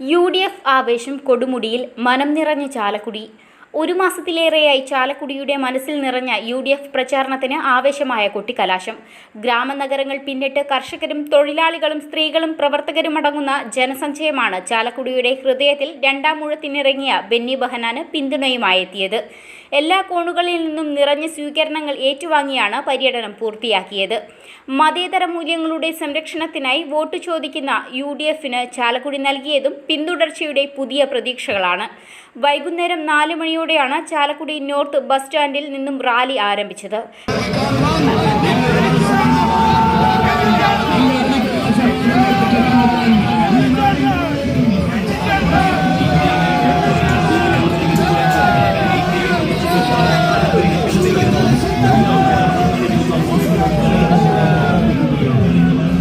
U D F ആവേശം കൊടുമുടിയിൽ മനം നിറഞ്ഞ ചാലക്കുടി. ഒരു മാസത്തിലേറെയായി ചാലക്കുടിയുടെ മനസ്സിൽ നിറഞ്ഞ യു ഡി എഫ് പ്രചാരണത്തിന് ആവേശമായ കൊട്ടിക്കലാശം. ഗ്രാമനഗരങ്ങൾ പിന്നിട്ട് കർഷകരും തൊഴിലാളികളും സ്ത്രീകളും പ്രവർത്തകരുമടങ്ങുന്ന ജനസഞ്ചയമാണ് ചാലക്കുടിയുടെ ഹൃദയത്തിൽ രണ്ടാം മുഴത്തിനിറങ്ങിയ ബെന്നി ബഹനാന് പിന്തുണയുമായി എത്തിയത് എല്ലാ കോണുകളിൽ നിന്നും നിറഞ്ഞ സ്വീകരണങ്ങൾ ഏറ്റുവാങ്ങിയാണ് പര്യടനം പൂർത്തിയാക്കിയത്. മതേതര മൂല്യങ്ങളുടെ സംരക്ഷണത്തിനായി വോട്ട് ചോദിക്കുന്ന യു ഡി എഫിന് ചാലക്കുടി നൽകിയതും പിന്തുടർച്ചയുടെ പുതിയ പ്രതീക്ഷകളാണ്. വൈകുന്നേരം നാല് മണിയോടെയാണ് ചാലക്കുടി നോർത്ത് ബസ് സ്റ്റാൻഡിൽ നിന്നും റാലി ആരംഭിച്ചത്.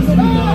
Oh,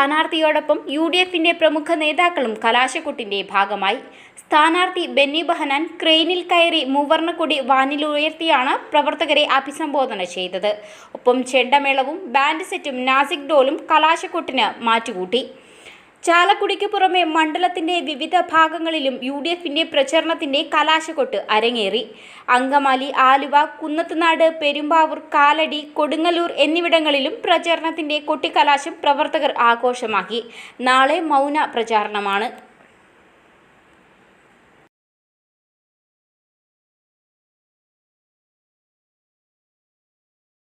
സ്ഥാനാർത്ഥിയോടൊപ്പം യു ഡി എഫിന്റെ പ്രമുഖ നേതാക്കളും കലാശക്കൊട്ടിന്റെ ഭാഗമായി. സ്ഥാനാർത്ഥി ബെന്നി ബഹനാൻ ക്രെയിനിൽ കയറി മൂവർണക്കൊടി വാനിലുയർത്തിയാണ് പ്രവർത്തകരെ അഭിസംബോധന ചെയ്തത്. ഒപ്പം ചെണ്ടമേളവും ബാൻഡ് സെറ്റും നാസിക് ഡോലും കലാശക്കൊട്ടിന് മാറ്റുകൂട്ടി. ചാലക്കുടിക്ക് പുറമെ മണ്ഡലത്തിന്റെ വിവിധ ഭാഗങ്ങളിലും യു ഡി എഫിന്റെ പ്രചരണത്തിന്റെ കലാശക്കൊട്ട് അരങ്ങേറി. അങ്കമാലി ആലുവ കുന്നത്തുനാട് പെരുമ്പാവൂർ കാലടി കൊടുങ്ങല്ലൂർ എന്നിവിടങ്ങളിലും പ്രചരണത്തിന്റെ കൊട്ടിക്കലാശം പ്രവർത്തകർ ആഘോഷമാക്കി. നാളെ മൗന പ്രചാരണമാണ്.